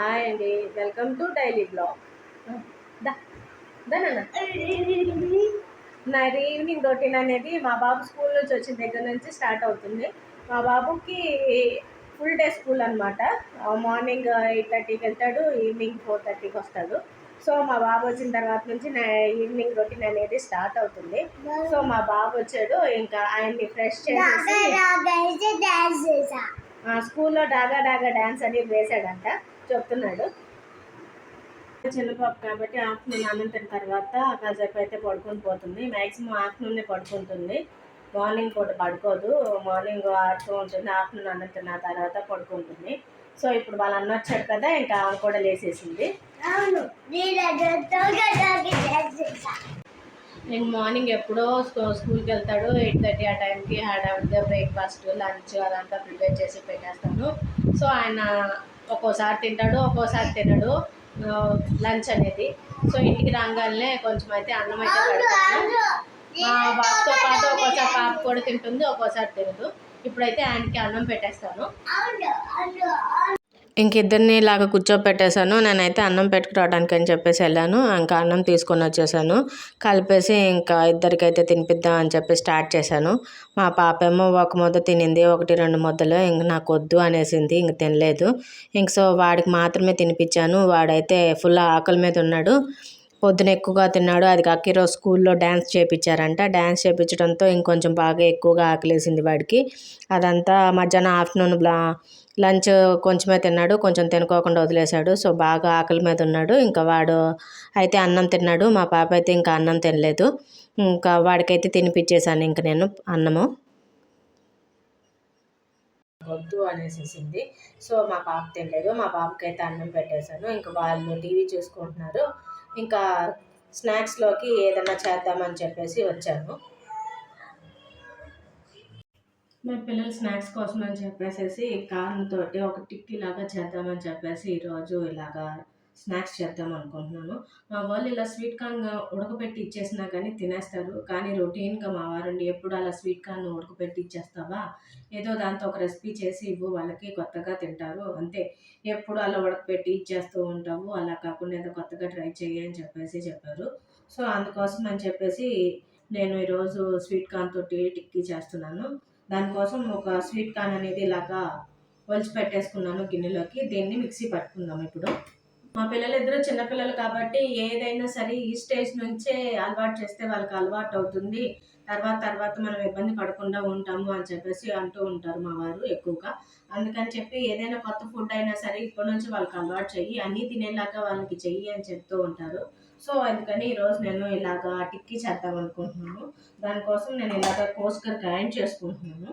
Hi అండి. Welcome to daily blog. నా evening routine అనేది మా బాబు స్కూల్ నుంచి వచ్చిన దగ్గర నుంచి స్టార్ట్ అవుతుంది. మా బాబుకి ఫుల్ డే స్కూల్ అనమాట మార్నింగ్ ఎయిట్ థర్టీకి వెళ్తాడు ఈవినింగ్ ఫోర్ థర్టీకి వస్తాడు. సో మా బాబు వచ్చిన తర్వాత నుంచి నా ఈవినింగ్ రొటీన్ అనేది స్టార్ట్ అవుతుంది. సో మా బాబు వచ్చాడు ఇంకా ఆయన్ని ఫ్రెష్ చేసేసి ఆ, స్కూల్లో డాగా డాగా డ్యాన్స్ అనేది వేశాడంట చెప్తున్నాడు. చిన్నపాప కాబట్టి ఆఫ్టర్నూన్ అన్నం తర్వాత కాసేపు అయితే పడుకొని పోతుంది. మ్యాక్సిమం ఆఫ్టర్నూనే పడుకుంటుంది. మార్నింగ్ పూట పడుకోదు. మార్నింగ్ ఆడుతూ ఉంటుంది. ఆఫ్టర్నూన్ అన్నం తిన్న తర్వాత పడుకుంటుంది. సో ఇప్పుడు వాళ్ళ అన్న వచ్చాడు కదా ఇంకా ఆమె కూడా లేసేసింది. నేను మార్నింగ్ ఎప్పుడో స్కూ- స్కూల్కి వెళ్తాడు. ఎయిట్ థర్టీ ఆ టైంకి హడావిడిగా బ్రేక్ఫాస్ట్ లంచ్ అదంతా ప్రిపేర్ చేసి పెట్టేస్తాను. సో ఆయన ఒక్కోసారి తింటాడు ఒక్కోసారి తినడు లంచ్ అనేది. సో ఇంటికి రాగానే కొంచెం అయితే అన్నం అయితే పెడతాను. మా బాబుతో పాటు ఒక్కోసారి పాప కూడా తింటుంది ఒక్కోసారి తినదు. ఇప్పుడైతే ఆయనకి అన్నం పెట్టేస్తాను. ఇంక ఇద్దరిని ఇలాగ కూర్చోపెట్టేశాను. నేనైతే అన్నం పెట్టుకురావడానికి అని చెప్పేసి వెళ్ళాను. ఇంకా అన్నం తీసుకొని వచ్చేసాను. కలిపేసి ఇంకా ఇద్దరికైతే తినిపిద్దాం అని చెప్పి స్టార్ట్ చేశాను. మా పాప ఏమో ఒక ముద్ద తినింది ఒకటి రెండు ముద్దలు. ఇంక నాకు వద్దు అనేసింది ఇంక తినలేదు. ఇంక సో వాడికి మాత్రమే తినిపించాను. వాడైతే ఫుల్ ఆకలి మీద ఉన్నాడు. పొద్దున ఎక్కువగా తిన్నాడు. అది కాక ఈరోజు స్కూల్లో డ్యాన్స్ చేయించారంట డ్యాన్స్ చేయించడంతో ఇంకొంచెం బాగా ఎక్కువగా ఆకలేసింది వాడికి. అదంతా మధ్యాహ్నం ఆఫ్టర్నూన్ బ్లా లంచ్ కొంచెమే తిన్నాడు కొంచెం తినుకోకుండా వదిలేశాడు. సో బాగా ఆకలి మీద ఉన్నాడు. ఇంకా వాడు అయితే అన్నం తిన్నాడు. మా పాప అయితే ఇంకా అన్నం తినలేదు. ఇంకా వాడికైతే తినిపించేశాను ఇంక నేను అన్నము. వద్దు అనేసేసింది. సో మా పాప తినలేదు. మా పాపకి అయితే అన్నం పెట్టేశాను. ఇంకా వాళ్ళు టీవీ చూసుకుంటున్నారు. ఇంకా స్నాక్స్లోకి ఏదైనా చేద్దామని చెప్పేసి వచ్చాను. మా పిల్లలు స్నాక్స్ కోసం అని చెప్పేసి తోటి ఒక టిక్కీ లాగా చేద్దామని చెప్పేసి ఈరోజు ఇలాగా స్నాక్స్ చేద్దాం అనుకుంటున్నాను. మా వాళ్ళు ఇలా స్వీట్ కార్న్ ఉడకపెట్టి ఇచ్చేసినా కానీ తినేస్తారు. కానీ రొటీన్గా మా వారండి ఎప్పుడు అలా స్వీట్ కార్న్ ఉడకపెట్టి ఇచ్చేస్తావా? ఏదో దాంతో ఒక రెసిపీ చేసి ఇవ్వు వాళ్ళకి కొత్తగా తింటారు. అంతే. ఎప్పుడు అలా ఉడకపెట్టి ఇచ్చేస్తూ ఉంటావు. అలా కాకుండా ఏదో కొత్తగా ట్రై చేయి అని చెప్పేసి చెప్పారు. సో అందుకోసం అని చెప్పేసి నేను ఈరోజు స్వీట్ కార్న్ తోటి టిక్కీ చేస్తున్నాను. దానికోసం ఒక స్వీట్ కార్న్ అనేది ఇలాగా ఒలిచి పెట్టేసుకున్నాను గిన్నెలోకి. దీన్ని మిక్సీ పట్టుకుందాం ఇప్పుడు. మా పిల్లలు ఇద్దరు చిన్నపిల్లలు కాబట్టి ఏదైనా సరే ఈ స్టేజ్ నుంచే అలవాటు చేస్తే వాళ్ళకి అలవాటు అవుతుంది. తర్వాత తర్వాత మనం ఇబ్బంది పడకుండా ఉంటాము అని చెప్పేసి అంటూ ఉంటారు మా వారు ఎక్కువగా. అందుకని చెప్పి ఏదైనా కొత్త ఫుడ్ అయినా సరే ఇప్పటి నుంచి వాళ్ళకి అలవాటు చెయ్యి. అన్నీ తినేలాగా వాళ్ళకి చెయ్యి అని చెప్తూ ఉంటారు. సో అందుకని ఈరోజు నేను ఇలాగా టిక్కీ చేద్దాం అనుకుంటున్నాను. దానికోసం నేను ఇలాగ కోసుగా గ్రైండ్ చేసుకుంటున్నాను.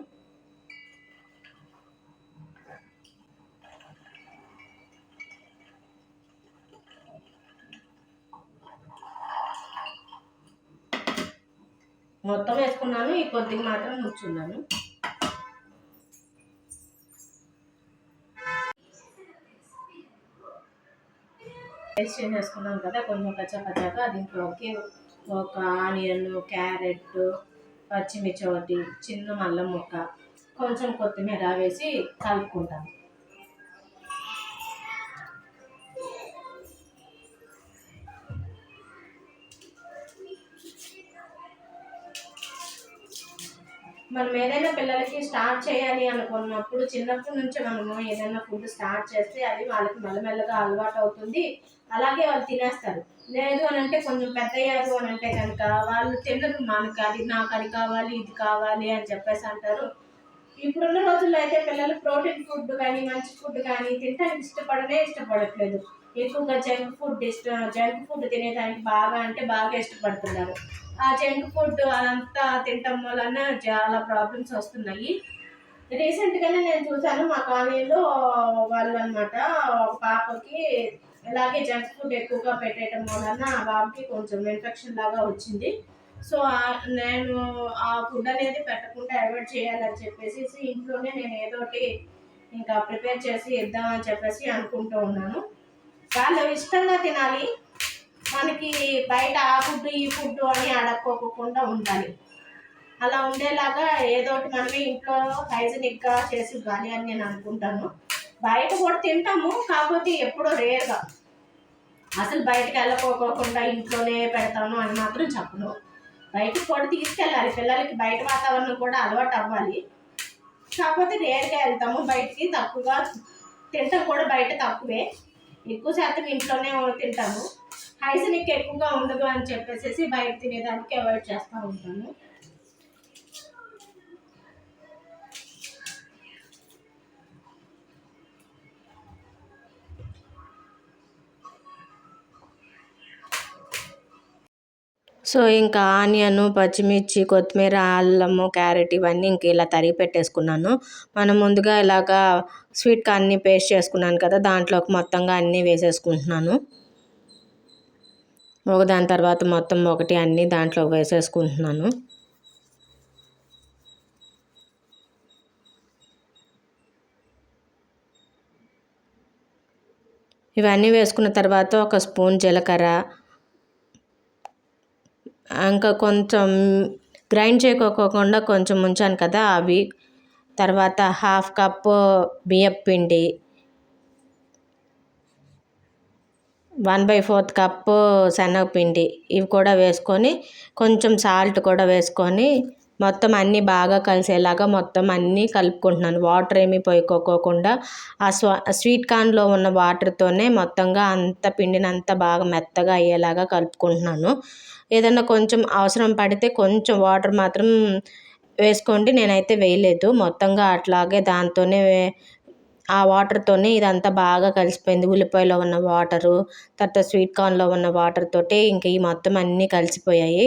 మొత్తం వేసుకున్నాను ఈ కొద్దిగా మాత్రం కూర్చున్నాను పేస్ట్ చేసేసుకున్నాం కదా కొంచెం కచ్చా పచ్చాక దీంట్లోకి ఒక ఆనియన్ క్యారెట్ పచ్చిమిర్చి ఒకటి చిన్న మల్లం ముక్క కొంచెం కొత్తిమీర వేసి కలుపుకుంటాను మనం ఏదైనా పిల్లలకి స్టార్ట్ చేయాలి అనుకున్నప్పుడు చిన్నప్పటి నుంచి మనము ఏదైనా ఫుడ్ స్టార్ట్ చేస్తే అది వాళ్ళకి మెల్లమెల్లగా అలవాటు అవుతుంది. అలాగే వాళ్ళు తినేస్తారు. లేదు అని అంటే కొంచెం పెద్ద అయ్యారు అని అంటే కనుక వాళ్ళు తినరు మనకు అది నాకు అది కావాలి ఇది కావాలి అని చెప్పేసి అంటారు. ఇప్పుడున్న రోజుల్లో అయితే పిల్లలు ప్రోటీన్ ఫుడ్ కానీ మంచి ఫుడ్ కానీ తినడానికి ఇష్టపడనే ఇష్టపడట్లేదు. ఎక్కువగా జంక్ ఫుడ్ ఇష్ట జంక్ ఫుడ్ తినేదానికి బాగా అంటే బాగా ఇష్టపడుతున్నారు. ఆ జంక్ ఫుడ్ అదంతా తినటం వలన చాలా ప్రాబ్లమ్స్ వస్తున్నాయి. రీసెంట్గానే నేను చూశాను మా కాలనీలో వాళ్ళు అనమాట ఒక పాపకి ఇలాగే జంక్ ఫుడ్ ఎక్కువగా పెట్టేయటం వలన ఆ బాబుకి కొంచెం ఇన్ఫెక్షన్ లాగా వచ్చింది. సో నేను ఆ ఫుడ్ అనేది పెట్టకుండా అవాయిడ్ చేయాలని చెప్పేసి ఇంట్లోనే నేను ఏదో ఒకటి ఇంకా ప్రిపేర్ చేసి ఇద్దామని చెప్పేసి అనుకుంటూ ఉన్నాను. వాళ్ళు ఇష్టంగా తినాలి. మనకి బయట ఆ ఫుడ్ ఈ ఫుడ్ అని అడక్కోకుండా ఉండాలి. అలా ఉండేలాగా ఏదో ఒకటి మనమే ఇంట్లో హైజీనిక్గా చేసి ఇవ్వాలి అని నేను అనుకుంటాను. బయట కూడా తింటాము కాకపోతే ఎప్పుడో రేర్గా. అసలు బయటకు వెళ్ళకోకుండా ఇంట్లోనే పెడతాను అని మాత్రం చెప్పను. బయటకు కూడా తీసుకెళ్ళాలి. పిల్లలకి బయట వాతావరణం కూడా అలవాటు అవ్వాలి. కాకపోతే రేర్గా వెళ్తాము. బయటికి తక్కువగా తింటాం కూడా బయట తక్కువే. ఎక్కువ శాతం ఇంట్లోనే తింటాము. హైజనిక్ ఎక్కువగా ఉండదు అని చెప్పేసి బయట తినేదానికి అవాయిడ్ చేస్తూ ఉంటాను. సో ఇంకా ఆనియన్ పచ్చిమిర్చి కొత్తిమీర అల్లము క్యారెట్ ఇవన్నీ ఇంక ఇలా తరిగి పెట్టేసుకున్నాను. మనం ముందుగా ఇలాగా స్వీట్ కార్న్ని పేస్ట్ చేసుకున్నాను కదా దాంట్లోకి మొత్తంగా అన్నీ వేసేసుకుంటున్నాను. ఒక దాని తర్వాత మొత్తం ఒకటి అన్నీ దాంట్లోకి వేసేసుకుంటున్నాను. ఇవన్నీ వేసుకున్న తర్వాత ఒక స్పూన్ జీలకర్ర ఇంకా కొంచెం గ్రైండ్ చేయకోకుండా కొంచెం ఉంచాను కదా అవి. తర్వాత హాఫ్ కప్పు బియ్యపు పిండి. వన్ బై ఫోర్త్ కప్పు శనగపిండి. ఇవి కూడా వేసుకొని కొంచెం సాల్ట్ కూడా వేసుకొని మొత్తం అన్నీ బాగా కలిసేలాగా మొత్తం అన్నీ కలుపుకుంటున్నాను. వాటర్ ఏమీ పోయికోకుండా ఆ స్వా స్వీట్ కార్న్లో ఉన్న వాటర్తోనే మొత్తంగా అంత పిండిని అంతా బాగా మెత్తగా అయ్యేలాగా కలుపుకుంటున్నాను. ఏదన్నా కొంచెం అవసరం పడితే కొంచెం వాటర్ మాత్రం వేసుకోండి. నేనైతే వేయలేదు. మొత్తంగా అట్లాగే దాంతోనే ఆ వాటర్తోనే ఇదంతా బాగా కలిసిపోయింది. ఉల్లిపాయలో ఉన్న వాటరు తర్వాత స్వీట్ కార్న్లో ఉన్న వాటర్ తోటి ఇంక ఈ మొత్తం అన్నీ కలిసిపోయాయి.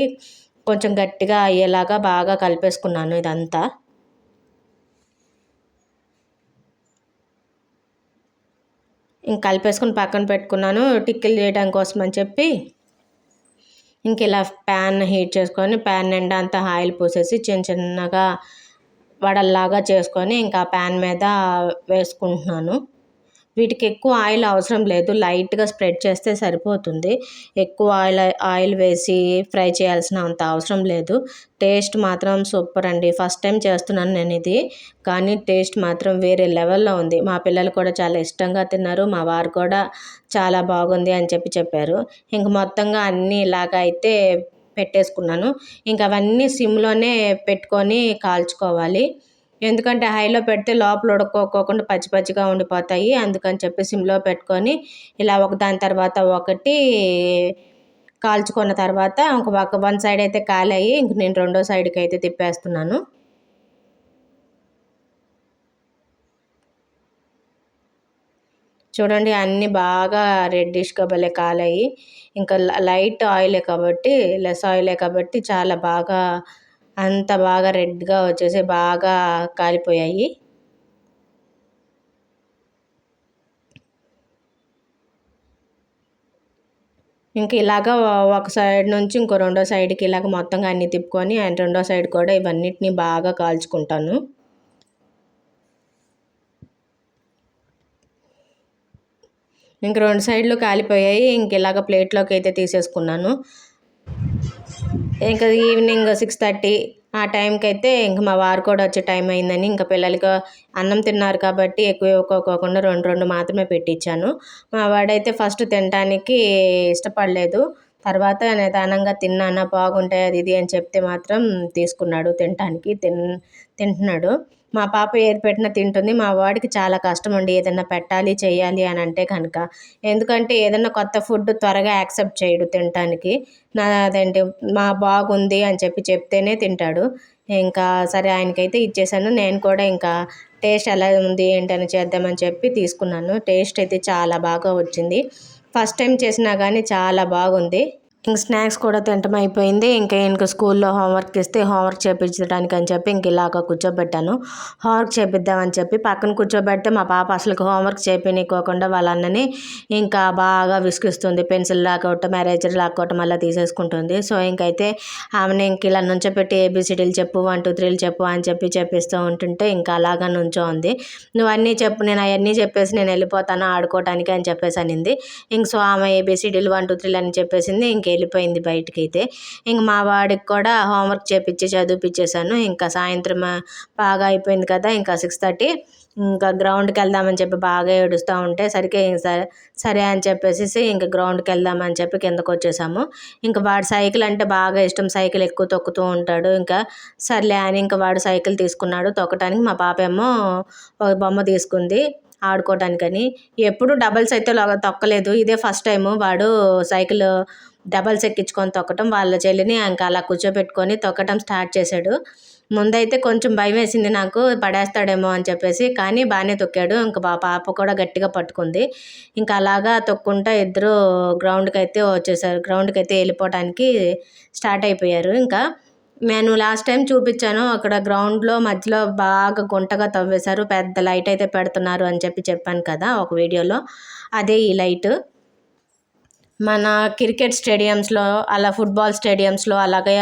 కొంచెం గట్టిగా అయ్యేలాగా బాగా కలిపేసుకున్నాను ఇదంతా. ఇంక కలిపేసుకుని పక్కన పెట్టుకున్నాను. టిక్కిలు చేయడం కోసం అని చెప్పి ఇంక ఇలా ప్యాన్ హీట్ చేసుకొని ప్యాన్ నిండా అంతా ఆయిల్ పోసేసి చిన్న చిన్నగా వడల్లాగా చేసుకొని ఇంకా ప్యాన్ మీద వేసుకుంటున్నాను. వీటికి ఎక్కువ ఆయిల్ అవసరం లేదు. లైట్గా స్ప్రెడ్ చేస్తే సరిపోతుంది. ఎక్కువ ఆయిల్ ఆయిల్ వేసి ఫ్రై చేయాల్సిన అంత అవసరం లేదు. టేస్ట్ మాత్రం సూపర్ అండి. ఫస్ట్ టైం చేస్తున్నాను నేను ఇది. కానీ టేస్ట్ మాత్రం వేరే లెవెల్లో ఉంది. మా పిల్లలు కూడా చాలా ఇష్టంగా తిన్నారు. మా వారు కూడా చాలా బాగుంది అని చెప్పి చెప్పారు. ఇంక మొత్తంగా అన్నీ ఇలాగ అయితే పెట్టేసుకున్నాను. ఇంకా అవన్నీ సిమ్లోనే పెట్టుకొని కాల్చుకోవాలి. ఎందుకంటే హైలో పెడితే లోపల ఉడకపోకుండా పచ్చి పచ్చిగా ఉండిపోతాయి. అందుకని చెప్పి సిమ్లో పెట్టుకొని ఇలా ఒక దాని తర్వాత ఒకటి కాల్చుకున్న తర్వాత ఒక వన్ సైడ్ అయితే కాలాయి. ఇంక నేను రెండో సైడ్కి అయితే తిప్పేస్తున్నాను. చూడండి అన్నీ బాగా రెడ్డిష్గా భలే కాలాయి. ఇంకా లైట్ ఆయిలే కాబట్టి లెస్ ఆయిలే కాబట్టి చాలా బాగా అంత బాగా రెడ్గా వచ్చేసి బాగా కాలిపోయాయి. ఇంక ఇలాగ ఒక సైడ్ నుంచి ఇంకో రెండో సైడ్కి ఇలాగ మొత్తంగా అన్ని తిప్పుకొని అండ్ రెండో సైడ్ కూడా ఇవన్నిటిని బాగా కాల్చుకుంటాను. ఇంక రెండు సైడ్లు కాలిపోయాయి. ఇంక ఇలాగ ప్లేట్లోకి అయితే తీసేసుకున్నాను. ఇంకా ఈవినింగ్ సిక్స్ థర్టీ ఆ టైంకి అయితే ఇంక మా వారు కూడా వచ్చే టైం అయిందని ఇంకా పిల్లలకి అన్నం తిన్నారు కాబట్టి ఎక్కువ ఇవ్వకోకుండా రెండు రెండు మాత్రమే పెట్టించాను మా వాడైతే ఫస్ట్ తినడానికి ఇష్టపడలేదు. తర్వాత నిదానంగా తిన్నానా బాగుంటాయి అది ఇది అని చెప్తే మాత్రం తీసుకున్నాడు తినడానికి తిన్ తింటున్నాడు. మా పాప ఏది పెట్టినా తింటుంది మా వాడికి చాలా కష్టం అండి ఏదైనా పెట్టాలి చేయాలి అని అంటే కనుక. ఎందుకంటే ఏదైనా కొత్త ఫుడ్ త్వరగా యాక్సెప్ట్ చేయడు తినటానికి. నా అదేంటి మా బాగుంది అని చెప్పి చెప్తేనే తింటాడు. ఇంకా సరే ఆయనకైతే ఇచ్చేసాను నేను కూడా ఇంకా టేస్ట్ ఎలా ఉంది ఏంటని చేద్దామని చెప్పి తీసుకున్నాను. టేస్ట్ అయితే చాలా బాగా వచ్చింది. ఫస్ట్ టైం చేసినా కానీ చాలా బాగుంది. ఇంక స్నాక్స్ కూడా తింటం అయిపోయింది. ఇంకా ఇంక స్కూల్లో హోంవర్క్ ఇస్తే హోంవర్క్ చేపించడానికి అని చెప్పి ఇంక ఇలాగ కూర్చోబెట్టాను. హోంవర్క్ చేపిద్దామని చెప్పి పక్కన కూర్చోబెడితే మా పాప అసలు హోంవర్క్ చేపించుకోకుండా వాళ్ళ అన్నని ఇంకా బాగా విసుకిస్తుంది పెన్సిల్ లాక్కోవటం ఎరేజర్ లాక్కోవటం అలా తీసేసుకుంటుంది. సో ఇంకైతే ఆమెను ఇంక ఇలా నుంచోబెట్టి ఏబిసిడీలు చెప్పు వన్ టూ త్రీలు చెప్పు అని చెప్పి చెప్పిస్తూ ఉంటుంటే ఇంకా అలాగా నుంచో ఉంది నువ్వు అన్నీ చెప్పు నేను అవన్నీ చెప్పేసి నేను వెళ్ళిపోతాను ఆడుకోవటానికి అని చెప్పేసి అనింది. ఇంక సో ఆమె ఏబిసిడీలు వన్ టూ త్రీలు అని చెప్పేసింది. ఇంక వెళ్ళిపోయింది బయటకైతే. ఇంక మా వాడికి కూడా హోంవర్క్ చేపించి చదివిపించేశాను ఇంకా సాయంత్రం బాగా అయిపోయింది కదా ఇంకా సిక్స్ థర్టీ. ఇంకా గ్రౌండ్కి వెళ్దామని చెప్పి బాగా ఏడుస్తూ ఉంటే సరికే సరే సరే అని చెప్పేసి ఇంకా గ్రౌండ్కి వెళ్దామని చెప్పి కిందకు వచ్చేసాము ఇంకా వాడు సైకిల్ అంటే బాగా ఇష్టం. సైకిల్ ఎక్కువ తొక్కుతూ ఉంటాడు. ఇంకా సర్లే అని ఇంకా వాడు సైకిల్ తీసుకున్నాడు. తొక్కటానికి మా పాప ఏమో ఒక బొమ్మ తీసుకుంది ఆడుకోవటానికని ఎప్పుడు డబల్స్ అయితే తొక్కలేదు. ఇదే ఫస్ట్ టైము వాడు సైకిల్ డబల్స్ ఎక్కించుకొని తొక్కటం వాళ్ళ చెల్లిని ఇంకా అలా కూర్చోబెట్టుకొని తొక్కటం స్టార్ట్ చేశాడు. ముందైతే కొంచెం భయం వేసింది నాకు పడేస్తాడేమో అని చెప్పేసి కానీ బాగానే తొక్కాడు. ఇంకా మా పాప కూడా గట్టిగా పట్టుకుంది. ఇంకా అలాగా తొక్కుంటా ఇద్దరు గ్రౌండ్కి అయితే వచ్చేసారు. గ్రౌండ్కి అయితే వెళ్ళిపోవడానికి స్టార్ట్ అయిపోయారు. ఇంకా నేను లాస్ట్ టైం చూపించాను. అక్కడ గ్రౌండ్లో మధ్యలో బాగా గుంటగా తవ్వేశారు. పెద్ద లైట్ అయితే పెడుతున్నారు అని చెప్పి చెప్పాను కదా ఒక వీడియోలో. అదే ఈ లైట్. మన క్రికెట్ స్టేడియమ్స్లో అలా ఫుట్బాల్ స్టేడియమ్స్లో అలాగే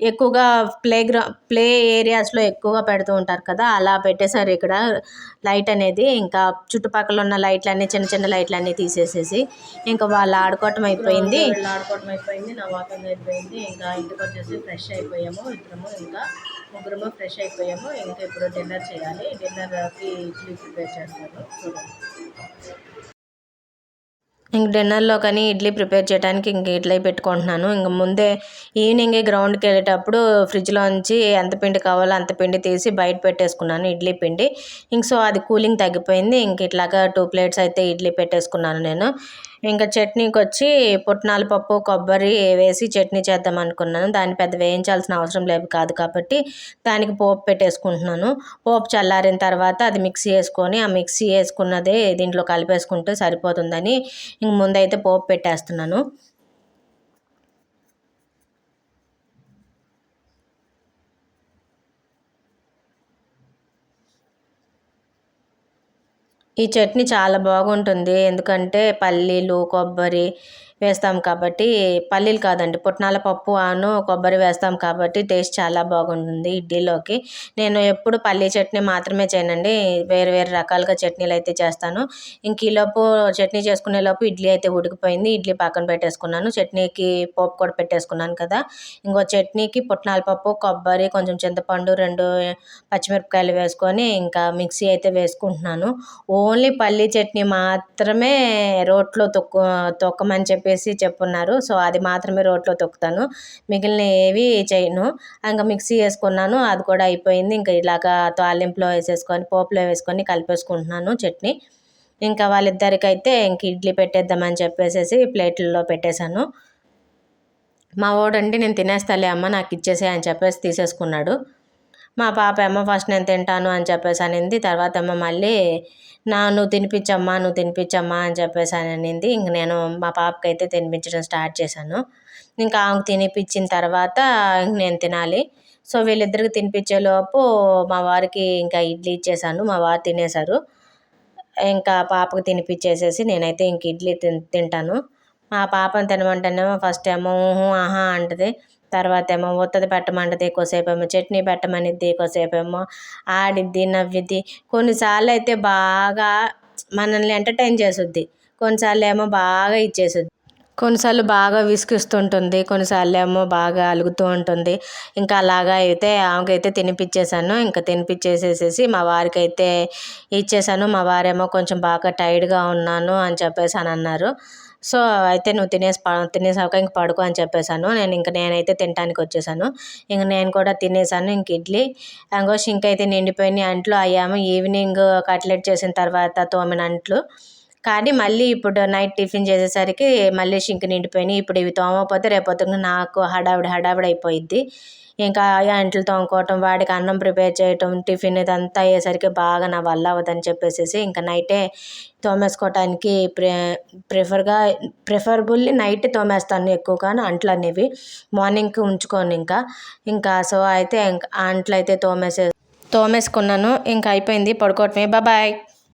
ఎక్కువగా ప్లే గ్రౌ ప్లే ఏరియాస్లో ఎక్కువగా పెడుతూ ఉంటారు కదా అలా పెట్టేశారు ఇక్కడ లైట్ అనేది. ఇంకా చుట్టుపక్కల ఉన్న లైట్లన్నీ చిన్న చిన్న లైట్లన్నీ తీసేసేసి ఇంకా వాళ్ళు ఆడుకోవటం అయిపోయింది. ఆడుకోవటం అయిపోయింది నా వాకింగ్ అయిపోయింది. ఇంకా ఇంటికి వచ్చేసి ఫ్రెష్ అయిపోయాము ఇద్దరము ఇంకా. ముగ్గురము ఫ్రెష్ అయిపోయాము. ఇంకా ఇప్పుడు డిన్నర్ చేయాలి. డిన్నర్కి ఇడ్లీ ప్రిపేర్ చేస్తాను. చూడండి. ఇంక డిన్నర్లో కానీ ఇడ్లీ ప్రిపేర్ చేయడానికి ఇంక ఇడ్లీ పెట్టుకుంటున్నాను. ఇంక ముందే ఈవినింగ్ గ్రౌండ్కి వెళ్ళేటప్పుడు ఫ్రిడ్జ్లోంచి ఎంత పిండి కావాలో అంత పిండి తీసి బయట పెట్టేసుకున్నాను ఇడ్లీ పిండి. ఇంక సో అది కూలింగ్ తగ్గిపోయింది. ఇంక ఇట్లాగా టూ ప్లేట్స్ అయితే ఇడ్లీ పెట్టేసుకున్నాను నేను. ఇంకా చట్నీకి వచ్చి పుట్నాల పప్పు కొబ్బరి వేసి చట్నీ చేద్దాం అనుకున్నాను. దాన్ని పెద్ద వేయించాల్సిన అవసరం లేదు కాదు కాబట్టి దానికి పోపు పెట్టేసుకుంటున్నాను. పోపు చల్లారిన తర్వాత అది మిక్సీ వేసుకొని ఆ మిక్సీ వేసుకున్నదే దీంట్లో కలిపేసుకుంటే సరిపోతుందని ఇంక ముందైతే పోపు పెట్టేస్తున్నాను. ఈ చట్నీ చాలా బాగుంటుంది. ఎందుకంటే పల్లీలు కొబ్బరి వేస్తాం కాబట్టి పల్లీలు కాదండి పుట్నాల పప్పు అను కొబ్బరి వేస్తాం కాబట్టి టేస్ట్ చాలా బాగుంటుంది ఇడ్లీలోకి. నేను ఎప్పుడు పల్లీ చట్నీ మాత్రమే చేయనండి వేరు వేరు రకాలుగా చట్నీలు అయితే చేస్తాను. ఇంక ఈలోపు చట్నీ చేసుకునే లోపు ఇడ్లీ అయితే ఉడికిపోయింది ఇడ్లీ పక్కన పెట్టేసుకున్నాను. చట్నీకి పోపు కూడా పెట్టేసుకున్నాను కదా ఇంకో చట్నీకి పుట్నాల పప్పు కొబ్బరి కొంచెం చింతపండు రెండు పచ్చిమిరపకాయలు వేసుకొని ఇంకా మిక్సీ అయితే వేసుకుంటున్నాను. ఓన్లీ పల్లీ చట్నీ మాత్రమే రోట్లో తొక్కు తొక్కమని చెప్పి చెప్పేసి చెప్పున్నారు. సో అది మాత్రమే రోట్లో తొక్కుతాను. మిగిలిన ఏవి చేయను. ఇంకా మిక్సీ వేసుకున్నాను. అది కూడా అయిపోయింది. ఇంకా ఇలాగా తాలింపులో వేసేసుకొని పోపులో వేసుకొని కలిపేసుకుంటున్నాను చట్నీ. ఇంకా వాళ్ళిద్దరికైతే ఇంక ఇడ్లీ పెట్టేద్దామని చెప్పేసి ప్లేట్లలో పెట్టేశాను. మా వాడండి నేను తినేస్తాలే అమ్మ నాకు ఇచ్చేసే అని చెప్పేసి తీసేసుకున్నాడు. మా పాప ఏమో ఫస్ట్ నేను తింటాను అని చెప్పేసి అనింది. తర్వాత ఏమో మళ్ళీ నా నువ్వు తినిపించమ్మా నువ్వు తినిపించమ్మా అని చెప్పేసి అని అనింది. ఇంక నేను మా పాపకి అయితే తినిపించడం స్టార్ట్ చేశాను. ఇంకా ఆమెకు తినిపించిన తర్వాత నేను తినాలి. సో వీళ్ళిద్దరికి తినిపించేలోపు మా వారికి ఇంకా ఇడ్లీ ఇచ్చేసాను మా వారు తినేశారు. ఇంకా పాపకు తినిపించేసేసి నేనైతే ఇంక ఇడ్లీ తింటాను. మా పాపను తినమంటేనేమో ఫస్ట్ ఏమో ఆహా అంటది. తర్వాత ఏమో ఉత్తది పెట్టమంటది ఎక్కువసేపు ఏమో చట్నీ పెట్టమనిద్ది ఎక్కువసేపు ఏమో ఆడిద్ది నవ్విద్ది. కొన్నిసార్లు అయితే బాగా మనల్ని ఎంటర్టైన్ చేసుద్ది. కొన్నిసార్లు ఏమో బాగా ఇచ్చేసుద్ది. కొన్నిసార్లు బాగా విసిగిస్తుంటుంది కొన్నిసార్లు ఏమో బాగా అలుగుతూ ఉంటుంది. ఇంకా అలాగా అయితే ఆమెకైతే తినిపించేశాను ఇంకా తినిపించేసేసేసి మా వారికి అయితే ఇచ్చేసాను. మా వారేమో కొంచెం బాగా టైర్డ్గా ఉన్నాను అని చెప్పేసి అని అన్నారు. సో అయితే నువ్వు తినేసి తినేసాక ఇంక పడుకో అని చెప్పేశాను. నేను ఇంక నేనైతే తినడానికి వచ్చేసాను ఇంక నేను కూడా తినేసాను ఇంక ఇడ్లీ. అంగోష్ ఇంకైతే అయితే నిండిపోయినాయి అంట్లు అయ్యాము. ఈవినింగ్ కట్లెట్ చేసిన తర్వాత తోమిన అంట్లు. కానీ మళ్ళీ ఇప్పుడు నైట్ టిఫిన్ చేసేసరికి మళ్ళీ షింక్ నిండిపోయినాయి. ఇప్పుడు ఇవి తోమకపోతే రేపొద్దున నాకు హడావిడి హడావిడి అయిపోయిద్ది. ఇంకా అంట్లు తోముకోవటం వాడికి అన్నం ప్రిపేర్ చేయటం టిఫిన్ ఇదంతా అయ్యేసరికి బాగా నా వల్ల అవ్వదని చెప్పేసి ఇంకా నైటే తోమేసుకోవటానికి ప్రి ప్రిఫర్గా ప్రిఫరబుల్లీ నైట్ తోమేస్తాను ఎక్కువగా అంట్లు అనేవి. మార్నింగ్కి ఉంచుకోను ఇంకా. ఇంకా సో అయితే ఇంకా అంట్లు అయితే తోమేసే తోమేసుకున్నాను. ఇంకా అయిపోయింది. పడుకోవటమే. బాయ్.